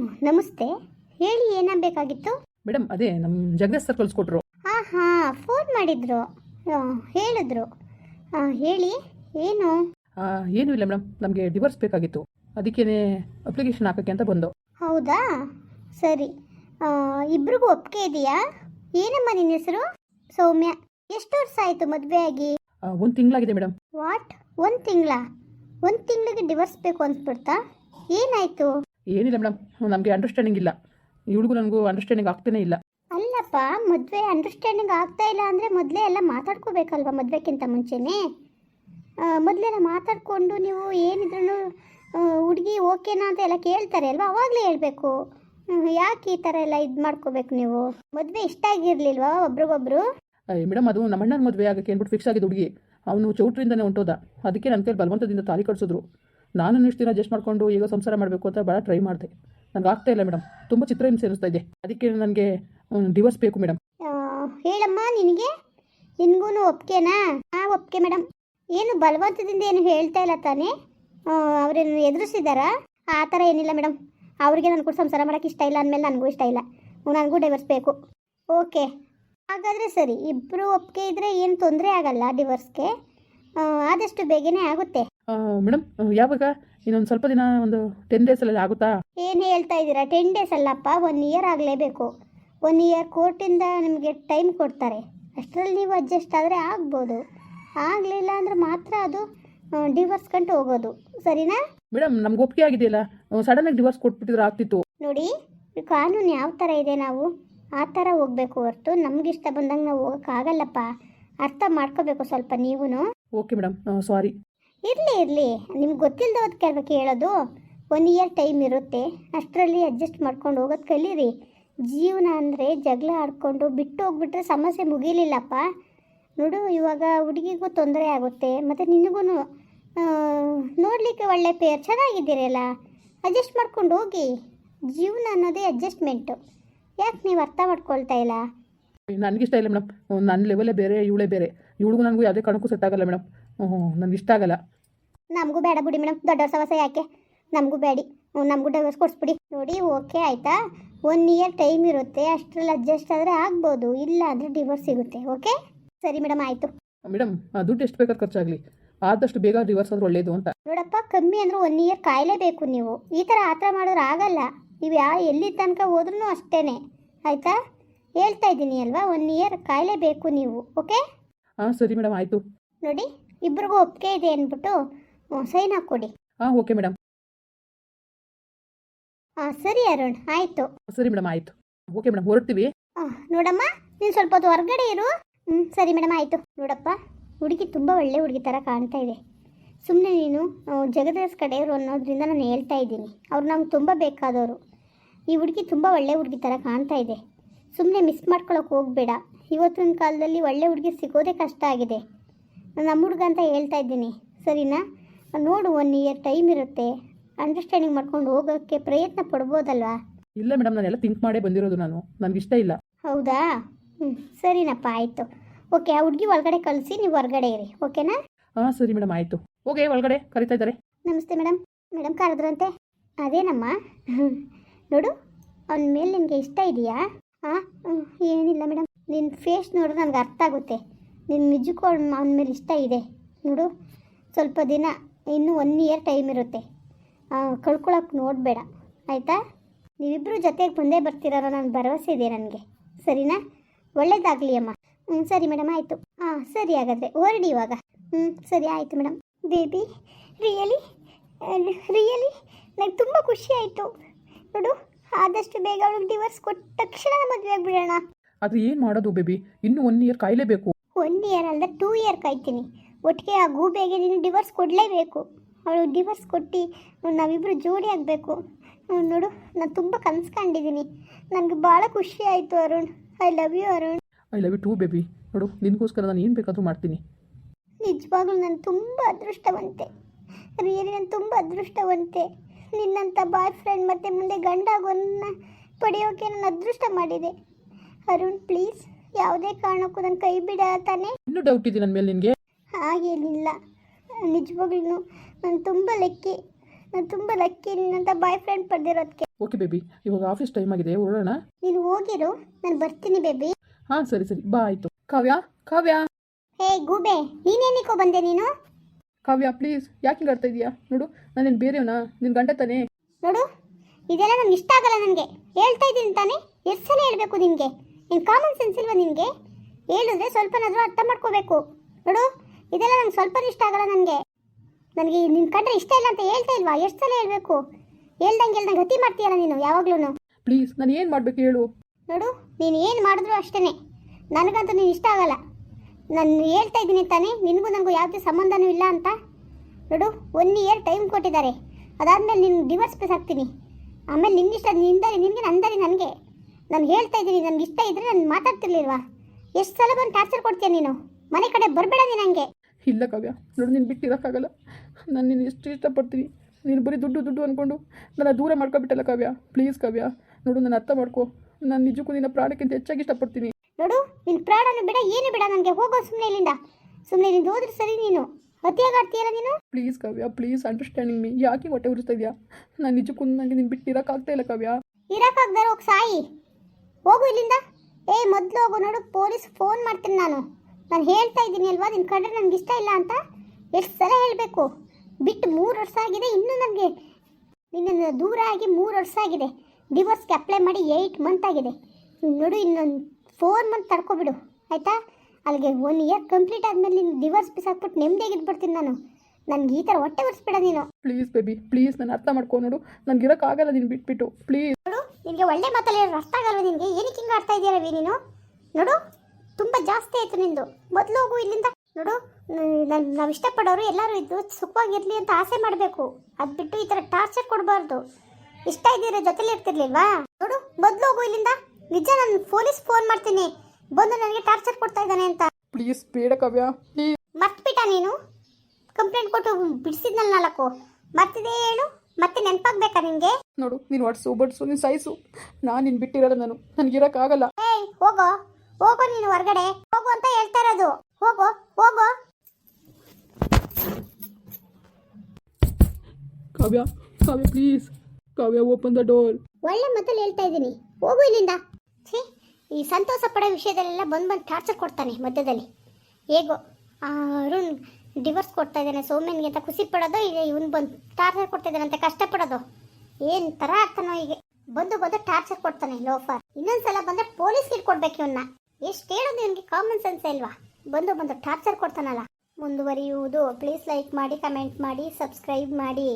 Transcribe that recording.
ನಮಸ್ತೆ. ಹೇಳಿ ಏನಾಗಬೇಕಾಗಿತ್ತು ಮೇಡಮ್ ಅದೇ ನಮ್ಮ ಜಗದೀಶ್ ಸರ್ ಕಳಿಸ್ಕೊಟ್ರು. ಹಾಂ ಹಾಂ ಫೋನ್ ಮಾಡಿದ್ರು. ಆ, ಹೇಳಿದ್ರು. ಆ, ಹೇಳಿ ಏನು? ಏನು ಇಲ್ಲ ಮೇಡಮ್ ನಮಗೆ ಡಿವೋರ್ಸ್ ಬೇಕಾಗಿತ್ತು. ಅದಕ್ಕೇನೆ ಅಪ್ಲಿಕೇಶನ್ ಹಾಕೋಕ್ಕೆ ಅಂತ ಬಂದು. ಹೌದಾ? ಸರಿ. ಆ, ಇಬ್ರಿಗೂ ಒಪ್ಪಿಗೆ ಇದೆಯಾ? ಏನಮ್ಮ ನಿನ್ನ ಹೆಸರು? ಸೌಮ್ಯ. ಎಷ್ಟು ವರ್ಷ ಆಯಿತು ಮದುವೆ ಆಗಿ? ಒಂದು ತಿಂಗಳಾಗಿದೆ ಮೇಡಮ್. ವಾಟ್ ಒಂದು ತಿಂಗಳ? ಒಂದು ತಿಂಗಳಿಗೆ ಡಿವೋರ್ಸ್ ಬೇಕು ಅನ್ಸ್ಬಿಡ್ತಾ ಏನಾಯಿತು? ಏನಿಲ್ಲ ಮೇಡಮ್ ನಮಗೆ ಅಂಡರ್ಸ್ಟ್ಯಾಂಡಿಂಗ್ ಇಲ್ಲ. ಇವಳಿಗೂ ನನಗೂ ಅಂಡರ್ಸ್ಟ್ಯಾಂಡಿಂಗ್ ಆಗ್ತಾನೆ ಇಲ್ಲ. ಅಲ್ಲಪ್ಪ ಮದುವೆ ಅಂಡರ್ಸ್ಟ್ಯಾಂಡಿಂಗ್ ಆಗ್ತಾ ಇಲ್ಲ ಅಂದರೆ ಮೊದಲೇ ಎಲ್ಲ ಮಾತಾಡ್ಕೋಬೇಕಲ್ವ ಮದುವೆಕ್ಕಿಂತ ಮುಂಚೆನೇ? ಮೊದಲೆಲ್ಲ ಮಾತಾಡಿಕೊಂಡು ನೀವು ಏನಿದ್ರೂ ಹುಡುಗಿ ಓಕೆನಾ ಅಂತ ಎಲ್ಲ ಕೇಳ್ತಾರೆ ಅಲ್ವಾ? ಅವಾಗಲೇ ಹೇಳಬೇಕು. ಯಾಕೆ ಈ ಥರ ಎಲ್ಲ ಇದು ಮಾಡ್ಕೋಬೇಕು ನೀವು? ಮದುವೆ ಇಷ್ಟ ಆಗಿರಲಿಲ್ವಾ ಒಬ್ರಿಗೊಬ್ರು? ಮೇಡಮ್ ಅದು ನಮ್ಮ ಅಣ್ಣನ ಮದುವೆ ಆಗಕ್ಕೆ ಅಂದ್ಬಿಟ್ಟು ಫಿಕ್ಸ್ ಆಗಿದ್ದು ಹುಡುಗಿ. ಅವನು ಚೌಟ್ರಿಂದನೇ ಹೊಂಟೋದ. ಅದಕ್ಕೆ ನನ್ನ ಕೈಲಿ ಬಲವಂತದಿಂದ ತಾಲಿ ಕಟ್ಸಿದ್ರು. ನಾನು ಇಷ್ಟು ದಿನ ಅಡ್ಜಸ್ಟ್ ಮಾಡ್ಕೊಂಡು ಈಗ ಸಂಸಾರ ಮಾಡಬೇಕು ಅಂತ ಭಾಳ ಟ್ರೈ ಮಾಡಿದೆ. ನನಗೆ ಆಗ್ತಾ ಇಲ್ಲ ಮೇಡಮ್ ತುಂಬ ಚಿತ್ರ ಹಿಂಸೆ ಅನಿಸ್ತಾ ಇದೆ. ಅದಕ್ಕೆ ನನಗೆ ಡಿವೋರ್ಸ್ ಬೇಕು ಮೇಡಮ್ ಹೇಳಮ್ಮ ನಿನಗೆ? ನಿನಗೂ ಒಪ್ಪಿಗೆನಾ ಹಾಂ ಒಪ್ಪಿಗೆ ಮೇಡಮ್ ಏನು ಬಲವಂತದಿಂದ ಏನು ಹೇಳ್ತಾ ಇಲ್ಲ ತಾನೇ? ಅವ್ರೇನು ಎದುರಿಸಿದಾರಾ? ಆ ಥರ ಏನಿಲ್ಲ ಮೇಡಮ್ ಅವ್ರಿಗೆ ನಾನು ಕೂಡ ಸಂಸಾರ ಮಾಡೋಕ್ಕೆ ಇಷ್ಟ ಇಲ್ಲ ಅಂದಮೇಲೆ ನನಗೂ ಇಷ್ಟ ಇಲ್ಲ. ನನಗೂ ಡಿವರ್ಸ್ ಬೇಕು. ಓಕೆ. ಹಾಗಾದರೆ ಸರಿ ಇಬ್ಬರು ಒಪ್ಪಿಗೆ ಇದ್ದರೆ ಏನು ತೊಂದರೆ ಆಗಲ್ಲ ಡಿವೋರ್ಸ್ಗೆ ಆದಷ್ಟು ಬೇಗನೆ ಆಗುತ್ತೆ. ಮೇಡಮ್ ಯಾವಾಗ? ಇನ್ನೊಂದು ಸ್ವಲ್ಪ ದಿನ ಒಂದು ಟೆನ್ ಅಲ್ಲಿ ಆಗುತ್ತಾ? ಏನು ಹೇಳ್ತಾ ಇದ್ದೀರಾ? ಟೆನ್ ಡೇಸ್ ಅಲ್ಲಪ್ಪ ಒನ್ ಇಯರ್ ಆಗಲೇಬೇಕು. ಒನ್ ಇಯರ್ ಕೋರ್ಟಿಂದ ನಿಮಗೆ ಟೈಮ್ ಕೊಡ್ತಾರೆ. ಅಷ್ಟರಲ್ಲಿ ನೀವು ಅಡ್ಜಸ್ಟ್ ಆದರೆ ಆಗ್ಬೋದು. ಆಗಲಿಲ್ಲ ಅಂದ್ರೆ ಮಾತ್ರ ಅದು ಡಿವೋರ್ಸ್ ಕಂಡು ಹೋಗೋದು. ಸರಿನಾ? ಮೇಡಮ್ ನಮ್ಗೆ ಒಪ್ಪಿಗೆ ಆಗಿದೆಯಲ್ಲ ಸಡನ್ನಾಗಿ ಡಿವೋರ್ಸ್ ಕೊಟ್ಬಿಟ್ಟಿದ್ರೆ ಆಗ್ತಿತ್ತು. ನೋಡಿ ಕಾನೂನು ಯಾವ ಥರ ಇದೆ ನಾವು ಆ ಥರ ಹೋಗ್ಬೇಕು ಹೊರತು. ನಮಗಿಷ್ಟ ಬಂದಂಗೆ ನಾವು ಹೋಗೋಕ್ಕಾಗಲ್ಲಪ್ಪ ಅರ್ಥ ಮಾಡ್ಕೋಬೇಕು ಸ್ವಲ್ಪ ನೀವೂ ಓಕೆ ಮೇಡಮ್ ಸಾರಿ ಇರಲಿ ಇರಲಿ. ನಿಮ್ಗೆ ಗೊತ್ತಿಲ್ಲದವ್ರು ಕೇಳ್ಬೇಕು ಹೇಳೋದು ಒನ್ ಇಯರ್ ಟೈಮ್ ಇರುತ್ತೆ. ಅಷ್ಟರಲ್ಲಿ ಅಡ್ಜಸ್ಟ್ ಮಾಡ್ಕೊಂಡು ಹೋಗೋದು ಕಲೀರಿ. ಜೀವನ ಅಂದರೆ ಜಗಳ ಆಡ್ಕೊಂಡು ಬಿಟ್ಟು ಹೋಗ್ಬಿಟ್ರೆ ಸಮಸ್ಯೆ ಮುಗೀಲಿಲ್ಲಪ್ಪ. ನೋಡು, ಇವಾಗ ಹುಡುಗಿಗೂ ತೊಂದರೆ ಆಗುತ್ತೆ. ಮತ್ತು ನಿನಗೂ ನೋಡಲಿಕ್ಕೆ ಒಳ್ಳೆ ಪೇರ್ ಚೆನ್ನಾಗಿದ್ದೀರಲ್ಲ. ಅಡ್ಜಸ್ಟ್ ಮಾಡ್ಕೊಂಡು ಹೋಗಿ. ಜೀವನ ಅನ್ನೋದೇ ಅಡ್ಜಸ್ಟ್ಮೆಂಟು ಯಾಕೆ ನೀವು ಅರ್ಥ ಮಾಡ್ಕೊಳ್ತಾ ಇಲ್ಲ? ನನಗಿಷ್ಟ ಇಲ್ಲ ಮೇಡಮ್. ನನ್ನ ಲೆವೆಲೇ ಬೇರೆ, ಇವಳೇ ಬೇರೆ. ಇವಳಿಗೂ ನನಗೂ ಯಾವುದೇ ಕಾರಣಕ್ಕೂ ಸೆಟ್ ಆಗಲ್ಲ ಮೇಡಮ್. ನನಗಿಷ್ಟ ಆಗಲ್ಲ. ನಮಗೂ ಬೇಡ ಬಿಡಿ ಮೇಡಮ್ ದೊಡ್ಡವ್ರ ಸಮಸ್ಯೆ ಯಾಕೆ? ನಮಗೂ ಬೇಡಿ ನಮಗೂ ಡೈವರ್ಸ್ ಕೊಡಿಸ್ಬಿಡಿ. ನೋಡಿ ಓಕೆ ಆಯಿತಾ? ಒನ್ ಇಯರ್ ಟೈಮ್ ಇರುತ್ತೆ ಅಷ್ಟರಲ್ಲಿ ಅಡ್ಜಸ್ಟ್ ಆದರೆ ಆಗ್ಬೋದು ಇಲ್ಲ ಅಂದರೆ ಡಿವೋರ್ಸ್ ಸಿಗುತ್ತೆ ಓಕೆ ಸರಿ ಮೇಡಮ್ ಆಯಿತು. ಮೇಡಮ್ ದುಡ್ಡು ಎಷ್ಟು ಬೇಕಾದ್ರೆ ಖರ್ಚಾಗಲಿ. ಆದಷ್ಟು ಬೇಗ ಡಿವೋರ್ಸ್ ಆದ್ರೆ ಒಳ್ಳೇದು ಅಂತ. ನೋಡಪ್ಪ ಕಮ್ಮಿ ಅಂದ್ರೆ ಒನ್ ಇಯರ್ ಕಾಯಲೇಬೇಕು ನೀವು. ಈ ಥರ ಆ ಥರ ಮಾಡಿದ್ರೆ ಆಗಲ್ಲ. ನೀವು ಯಾವ ಎಲ್ಲಿ ತನಕ ಹೋದ್ರೂ ಅಷ್ಟೇ ಆಯಿತಾ? ಹೇಳ್ತಾ ಇದ್ದೀನಿ ಅಲ್ವಾ ಒನ್ ಇಯರ್ ಕಾಯಲೇಬೇಕು ನೀವು ಓಕೆ ಹಾಂ ಸರಿ ಮೇಡಮ್ ಆಯಿತು. ನೋಡಿ ಇಬ್ರಿಗೂ ಒಪ್ಪಿಗೆ ಇದೆ ಅಂದ್ಬಿಟ್ಟು ಸೈನ್ ಹಾಕ್ಕೊಡಿ. ಹಾಂ ಓಕೆ ಮೇಡಮ್ ಹಾಂ ಸರಿ ಅರುಣ್ ಆಯಿತು. ಸರಿ ಮೇಡಮ್ ಆಯಿತು. ಓಕೆ ಮೇಡಮ್ ಹೊರಡ್ತೀವಿ. ಆ, ನೋಡಮ್ಮ ನೀನು ಸ್ವಲ್ಪ ಹೊತ್ತು ಹೊರಗಡೆ ಇರು. ಹ್ಞೂ ಸರಿ ಮೇಡಮ್ ಆಯಿತು. ನೋಡಪ್ಪ ಹುಡುಗಿ ತುಂಬ ಒಳ್ಳೆ ಹುಡುಗಿ ಥರ ಕಾಣ್ತಾ ಇದೆ. ಸುಮ್ಮನೆ ನೀನು ಜಗದಾಸ್ ಕಡೆಯವರು ಅನ್ನೋದ್ರಿಂದ ನಾನು ಹೇಳ್ತಾ ಇದ್ದೀನಿ. ಅವ್ರು ನಮ್ಗೆ ತುಂಬ ಬೇಕಾದವರು. ಈ ಹುಡುಗಿ ತುಂಬ ಒಳ್ಳೆ ಹುಡುಗಿ ಥರ ಕಾಣ್ತಾ ಇದೆ. ಸುಮ್ಮನೆ ಮಿಸ್ ಮಾಡ್ಕೊಳಕ್ಕೆ ಹೋಗಬೇಡ. ಇವತ್ತಿನ ಕಾಲದಲ್ಲಿ ಒಳ್ಳೆ ಹುಡುಗಿ ಸಿಗೋದೇ ಕಷ್ಟ ಆಗಿದೆ. ನಮ್ಮ ಹುಡುಗ ಅಂತ ಹೇಳ್ತಾ ಇದ್ದೀನಿ. ಸರಿನಾ? ನೋಡು ಒನ್ ಇಯರ್ ಟೈಮ್ ಇರುತ್ತೆ. ಅಂಡರ್ಸ್ಟ್ಯಾಂಡಿಂಗ್ ಮಾಡ್ಕೊಂಡು ಹೋಗೋಕ್ಕೆ ಪ್ರಯತ್ನ ಪಡ್ಬೋದಲ್ವಾ? ಇಲ್ಲ ಮೇಡಮ್ ನಾನೆಲ್ಲ ಥಿಂಕ್ ಮಾಡೇ ಬಂದಿರೋದು ನಾನು. ನನಗೆ ಇಷ್ಟ ಇಲ್ಲ. ಹೌದಾ? ಹ್ಞೂ ಸರಿನಪ್ಪ ಆಯಿತು. ಓಕೆ ಆ ಹುಡುಗಿ ಒಳಗಡೆ ಕಳಿಸಿ ನೀವು ಹೊರಗಡೆ ಇರಿ. ಓಕೆನಾ ಹಾಂ ಸರಿ ಮೇಡಮ್ ಆಯಿತು. ಓಕೆ ಒಳಗಡೆ ಕರಿತಾ ಇದ್ದಾರೆ. ನಮಸ್ತೆ ಮೇಡಮ್ ಮೇಡಮ್ ಕರೆದ್ರಂತೆ? ಅದೇನಮ್ಮ? ನೋಡು ಅವನ ಮೇಲೆ ನಿನಗೆ ಇಷ್ಟ ಇದೆಯಾ? ಹಾಂ ಏನಿಲ್ಲ ಮೇಡಮ್ ನಿನ್ನ ಫೇಸ್ ನೋಡಿದ್ರೆ ನನಗೆ ಅರ್ಥ ಆಗುತ್ತೆ. ನಿನ್ನ ನಿಜಕ್ಕೂ ಅವನ ಮೇಲೆ ಇಷ್ಟ ಇದೆ. ನೋಡು ಸ್ವಲ್ಪ ದಿನ ಇನ್ನೂ ಒನ್ ಇಯರ್ ಟೈಮ್ ಇರುತ್ತೆ. ಕಳ್ಕೊಳಕ್ಕೆ ನೋಡಬೇಡ. ಆಯಿತಾ? ನೀವಿಬ್ಬರು ಜೊತೆಗೆ ಬಂದೇ ಬರ್ತಿರೋ ನನ್ನ ಭರವಸೆ ಇದೆ ನನಗೆ. ಸರಿನಾ? ಒಳ್ಳೇದಾಗಲಿ ಅಮ್ಮ. ಹ್ಞೂ ಸರಿ ಮೇಡಮ್ ಆಯಿತು. ಹಾಂ ಸರಿ ಹಾಗಾದರೆ ಹೊರಡಿ ಇವಾಗ. ಹ್ಞೂ ಸರಿ ಆಯಿತು ಮೇಡಮ್. Baby really? ರಿಯಲಿ? ನನಗೆ ತುಂಬ ಖುಷಿ ಆಯಿತು. ನೋಡು ಆದಷ್ಟು ಬೇಗ ಅವಳಿಗೆ ಡಿವೋರ್ಸ್ ಕೊಟ್ಟ ತಕ್ಷಣ ಮದುವೆ ಆಗಿಬಿಡೋಣ. ಆದರೆ ಏನು ಮಾಡೋದು ಬೇಬಿ? ಇನ್ನೂ ಒನ್ ಇಯರ್ ಕಾಯಲೇಬೇಕು. ಒನ್ ಇಯರ್ ಅಲ್ಲ ಟೂ ಇಯರ್ ಕಾಯ್ತೀನಿ. ಒಟ್ಟಿಗೆ ಆ ಗೂಬೆಗೆ ನೀನು ಡಿವರ್ಸ್ ಕೊಡಲೇಬೇಕು. ಅವಳು ಡಿವರ್ಸ್ ಕೊಟ್ಟು ನಾವಿಬ್ಬರು ಜೋಡಿ ಆಗಬೇಕು. ನೋಡು ನಾನು ತುಂಬ ಕನ್ಸ್ಕೊಂಡಿದ್ದೀನಿ ನನಗೆ ಭಾಳ ಖುಷಿ ಆಯಿತು Arun. I love you Arun. I love you too baby ನೋಡು ನಿನಗೋಸ್ಕರ ನಾನು ಏನು ಬೇಕಾದರೂ ಮಾಡ್ತೀನಿ. ನಿಜವಾಗ್ಲೂ ನಾನು ತುಂಬ ಅದೃಷ್ಟವಂತೆ. ರಿಯಲಿ ನಾನು ತುಂಬ ಅದೃಷ್ಟವಂತೆ. ನಿನ್ನಂಥ ಬಾಯ್ ಫ್ರೆಂಡ್ ಮತ್ತು ಮುಂದೆ ಗಂಡ ಆಗೋನ್ನ ಪಡೆಯೋಕೆ ನಾನು ಅದೃಷ್ಟ ಮಾಡಿದೆ. ಅರುಣ್ ಪ್ಲೀಸ್ ಯಾವುದೇ ಕಾರಣಕ್ಕೂ ನನ್ನ ಕೈ ಬಿಡ ತಾನೆ ಇನ್ನೂ ಡೌಟ್ ಇದೆ ನನ್ನ ಮೇಲೆ ನಿನಗೆ? ಹಾಗೇನಿಲ್ಲ. ನಿಜವಾಗ್ಲೂ ನಾನು ತುಂಬ ಲಕ್ಕಿ ನಾನು ತುಂಬ ಲಕ್ಕಿ ನಿನ್ನಂತ ಬಾಯ್ ಫ್ರೆಂಡ್ ಪಡೆದಿರೋದಕ್ಕೆ ಓಕೆ ಬೇಬಿ ಇವಾಗ ಆಫೀಸ್ ಟೈಮ್ ಆಗಿದೆ. ಹೊರಡೋಣ? ನೀನು ಹೋಗಿರು ನಾನು ಬರ್ತೀನಿ ಬೇಬಿ ಹಾಂ ಸರಿ ಸರಿ. ಬಾ ಆಯಿತು. ಕಾವ್ಯ ಕಾವ್ಯ. ಹೇ ಗೂಬೆ ನೀನೇನಿಕೋ ಬಂದೆ ನೀನು? ಕಾವ್ಯ ಪ್ಲೀಸ್ ಯಾಕೆ ಹಿಂಗೆ ಆಡ್ತಾ ಇದೀಯಾ? ನೋಡು ನಾನೇನು ಬೇರೆಯವನಾ? ನಿನ್ನ ಗಂಡ ತಾನೇ? ನೋಡು ಇದೆಲ್ಲ ನನಗೆ ಇಷ್ಟ ಆಗಲ್ಲ ನನಗೆ. ಹೇಳ್ತಾ ಇದ್ದೀನಿ ತಾನೇ ಎಷ್ಟು ಸಲ ಹೇಳಬೇಕು ನಿನಗೆ? ನಿನ್ನ ಕಾಮನ್ ಸೆನ್ಸ್ ಇಲ್ವಾ ನಿನಗೆ? ಹೇಳಿದ್ರೆ ಸ್ವಲ್ಪನಾದರೂ ಅರ್ಥ ಮಾಡ್ಕೋಬೇಕು. ನೋಡು ಇದೆಲ್ಲ ನಂಗೆ ಸ್ವಲ್ಪ ಇಷ್ಟ ಆಗಲ್ಲ ನನಗೆ. ನನಗೆ ನಿನ್ನ ಕಂಡ್ರೆ ಇಷ್ಟ ಇಲ್ಲ ಅಂತ ಹೇಳ್ತಾ ಇಲ್ವಾ? ಎಷ್ಟು ಸಲ ಹೇಳಬೇಕು? ಹೇಳ್ದಂಗೆ ಹೇಳ್ದಂಗೆ ಗತಿ ಮಾಡ್ತೀಯಲ್ಲ ನೀನು ಯಾವಾಗ್ಲೂ ಪ್ಲೀಸ್ ನಾನು ಏನು ಮಾಡಬೇಕು ಹೇಳು? ನೋಡು ನೀನು ಏನು ಮಾಡಿದ್ರು ಅಷ್ಟೇ ನನಗಂತೂ ನೀನು ಇಷ್ಟ ಆಗಲ್ಲ. ನಾನು ಹೇಳ್ತಾ ಇದ್ದೀನಿ ತಾನೇ ನಿನಗೂ ನನಗೂ ಯಾವುದೇ ಸಂಬಂಧನೂ ಇಲ್ಲ ಅಂತ. ನೋಡು ಒನ್ ಇಯರ್ ಟೈಮ್ ಕೊಟ್ಟಿದ್ದಾರೆ. ಅದಾದಮೇಲೆ ನಿನ್ನ ಡಿವೋರ್ಸ್ ಪೇಸ್ ಹಾಕ್ತೀನಿ. ಆಮೇಲೆ ನಿನ್ನಿಷ್ಟ ನಿಂದರಿ ನಿನಗೆ ನಂದರಿ ನನಗೆ. ನಾನು ಹೇಳ್ತಾ ಇದ್ದೀನಿ ನನಗೆ ಇಷ್ಟ ಇದ್ದರೆ ನಾನು ಮಾತಾಡ್ತಿರ್ಲಿಲ್ವಾ? ಎಷ್ಟು ಸಲ ಬಂದು ಟಾರ್ಚರ್ ಕೊಡ್ತೀಯ ನೀನು? ಮನೆ ಕಡೆ ಬರಬೇಡ ನೀನು ಹಂಗೆ. ಇಲ್ಲ ಕಾವ್ಯ ನೋಡು ನೀನು ಬಿಟ್ಟಿರೋಕ್ಕಾಗಲ್ಲ? ನಾನು ನೀನು ಎಷ್ಟು ಇಷ್ಟಪಡ್ತೀನಿ. ನೀನು ಬರೀ ದುಡ್ಡು ದುಡ್ಡು ಅಂದ್ಕೊಂಡು ನನ್ನ ದೂರ ಮಾಡ್ಕೊಬಿಟ್ಟಲ್ಲ ಕಾವ್ಯ ಪ್ಲೀಸ್ ಕಾವ್ಯ ನೋಡು ನಾನು ಅರ್ಥ ಮಾಡ್ಕೊ. ನಾನು ನಿಜಕ್ಕೂ ನಿನ್ನ ಪ್ರಾಣಕ್ಕಿಂತ ಹೆಚ್ಚಾಗಿ ಇಷ್ಟಪಡ್ತೀನಿ. ನೋಡು ನಿನ್ನ ಪ್ರಾಣನು ಬಿಡ ಏನು ಬಿಡ ನನಗೆ ಹೋಗೋ ಸುಮ್ಮನೆ ಇಲ್ಲಿಂದ. ಸುಮ್ಮನೆ ಇಲ್ಲಿಂದ ಹೋದ್ರೆ ಸರಿ ನೀನು. ಅತಿಯಾಗಾಡ್ತೀಯಲ್ಲ ನೀನು? Please Kavya please understanding me ಯಾಕೆ ಹೊಟ್ಟೆ ಉರಿಸ್ತಾ ಇದೆಯಾ? ನಾನು ನಿಜಕ್ಕೂ ನನಗೆ ನಿನ್ನ ಬಿಟ್ಟು ಇರೋಕ್ಕಾಗ್ತಾ ಇಲ್ಲ ಕಾವ್ಯ. ಇರಕ್ಕಾಗ್ದಾರ ಹೋಗಿ ಸಾಯಿ. ಹೋಗು ಇಲ್ಲಿಂದ. ಏ ಮೊದಲು ಹೋಗು ನೋಡು ಪೊಲೀಸ್ ಫೋನ್ ಮಾಡ್ತೀನಿ ನಾನು. ನಾನು ಹೇಳ್ತಾ ಇದ್ದೀನಿ ಅಲ್ವಾ? ನಿನ್ನ ಕಂಡ್ರೆ ನನಗೆ ಇಷ್ಟ ಇಲ್ಲ ಅಂತ? ಎಷ್ಟು ಸಲ ಹೇಳಬೇಕು? ಬಿಟ್ಟು ಮೂರು ವರ್ಷ ಆಗಿದೆ ಇನ್ನೂ ನನಗೆ ನಿನ್ನ ದೂರ ಆಗಿ ಮೂರು ವರ್ಷ ಆಗಿದೆ. ಡಿವೋರ್ಸ್ಗೆ ಅಪ್ಲೈ ಮಾಡಿ ಏಯ್ಟ್ ಮಂತ್ ಆಗಿದೆ. ನೋಡು ಇನ್ನೊಂದು ಫೋರ್ ಮಂತ್ ತಡ್ಕೊಬಿಡು. ಆಯಿತಾ? ಅಲ್ಲಿಗೆ ಒನ್ ಇಯರ್ ಕಂಪ್ಲೀಟ್ ಆದಮೇಲೆ ನಿನ್ನ ಡಿವೋರ್ಸ್ ಬಿಸಾಕ್ಬಿಟ್ಟು ನೆಮ್ಮದಿಯಾಗಿ ಬಿಡ್ತೀನಿ ನಾನು. ನನಗೆ ಈ ಥರ ಹೊಟ್ಟೆ ಒರೆಸ್ಬೇಡ ನೀನು. ಪ್ಲೀಸ್ ಬೇಬಿ ಪ್ಲೀಸ್ ನಾನು ಅರ್ಥ ಮಾಡ್ಕೋ ನೋಡು. ನನಗೆ ಇರೋಕ್ಕಾಗಲ್ಲ ನೀನು ಬಿಟ್ಬಿಟ್ಟು. ಪ್ಲೀಸ್ ನೋಡು ನಿನಗೆ ಒಳ್ಳೆ ಮಾತಲ್ಲಿ ಅರ್ಥ ಆಗಲ್ವ ನಿನಗೆ? ಏನಕ್ಕೆ ಹಿಂಗೆ ಆಡ್ತಾ ಇದೆಯಾ ರವಿ ನೀನು? ನೋಡು ತುಂಬ ಜಾಸ್ತಿ ಆಯಿತು ನಿಂದು. ಮೊದಲು ಹೋಗು ಇಲ್ಲಿಂದ. ನೋಡು ನಾನು ನಾವು ಇಷ್ಟಪಡೋರು ಎಲ್ಲರೂ ಇದ್ದು ಸುಖವಾಗಿರಲಿ ಅಂತ ಆಸೆ ಮಾಡಬೇಕು. ಅದು ಬಿಟ್ಟು ಈ ಥರ ಟಾರ್ಚರ್ ಕೊಡಬಾರ್ದು. ಇಷ್ಟ ಇದ್ದೀರ ಜೊತೆಲಿ ಇರ್ತಿರ್ಲಿಲ್ವಾ? ನೋಡು ಮೊದಲು ಹೋಗು ಇಲ್ಲಿಂದ. ನಿಜ ನಾನು ಪೊಲೀಸ್ ಫೋನ್ ಮಾಡ್ತೀನಿ. ಬಂದು ನನಗೆ ಟಾರ್ಚರ್ ಕೊಡ್ತಾ ಇದ್ದಾನೆ ಅಂತ. ಪ್ಲೀಸ್ ಬೇಡ ಕವ್ಯ. ಮರ್ತ್ಬಿಟ್ಟ ನೀನು? ಕಂಪ್ಲೇಂಟ್ ಕೊಟ್ಟು ಬಿಡಿಸಿದ್ನಲ್ಲ ನಾಲ್ಕು. ಮರ್ತಿದೆ ಹೇಳು? ಮತ್ತೆ ನೆನಪಾಗ್ಬೇಕಾ ನಿಂಗೆ? ನೋಡು ನೀನು ಒಡ್ಸು ಬಡ್ಸು ನೀನು ಸಾಯಿಸು. ನಾನು ನಿನ್ ಬಿಟ್ಟಿರೋದು ನಾನು. ನನಗಿರೋಕ್ಕಾಗಲ್ಲ ಏಯ್ ಹೋಗೋ. ಹೋಗೋ ನೀನು ಹೊರಗಡೆ. ಹೋಗು ಅಂತ ಹೇಳ್ತಾ ಇರೋದು. ಹೋಗು ಹೋಗು. Kavya Kavya please Kavya open the door ಒಳ್ಳೆ ಮಾತಲ್ಲಿ ಹೇಳ್ತಾ ಇದ್ದೀನಿ. ಹೋಗು ಇಲ್ಲಿಂದ. ಛೀ ಈ ಸಂತೋಷ ಪಡೋ ವಿಷಯದಲ್ಲೆಲ್ಲ ಬಂದು ಬಂದು ಟಾರ್ಚರ್ ಕೊಡ್ತಾನೆ ಮಧ್ಯದಲ್ಲಿ. ಹೇಗೋ ಆ ಅರುಣ್ ಡಿವೋರ್ಸ್ ಕೊಡ್ತಾ ಇದ್ದಾನೆ. ಸೌಮ್ಯನಿಗೆ ಅಂತ ಖುಷಿ ಪಡೋದು ಈಗ ಇವನು ಬಂದು ಟಾರ್ಚರ್ ಕೊಡ್ತಾ ಅಂತ ಕಷ್ಟಪಡೋದು ಏನು ಥರ ಆಗ್ತಾನೋ ಹೀಗೆ. ಬಂದು ಬಂದು ಟಾರ್ಚರ್ ಕೊಡ್ತಾನೆ ಲೋಫರ್. ಇನ್ನೊಂದ್ಸಲ ಬಂದರೆ ಪೊಲೀಸ್ಗೆ ಕೊಡ್ಬೇಕು ಇವನ್ನ ಎಷ್ಟು ಹೇಳೋದು ನಿಮಗೆ ಕಾಮನ್ ಸೆನ್ಸ್ ಇಲ್ವಾ? ಬಂದು ಬಂದು ಟಾರ್ಚರ್ ಕೊಡ್ತಾನಲ್ಲ. ಮುಂದುವರಿಯುವುದು. ಪ್ಲೀಸ್ ಲೈಕ್ ಮಾಡಿ ಕಮೆಂಟ್ ಮಾಡಿ ಸಬ್ಸ್ಕ್ರೈಬ್ ಮಾಡಿ.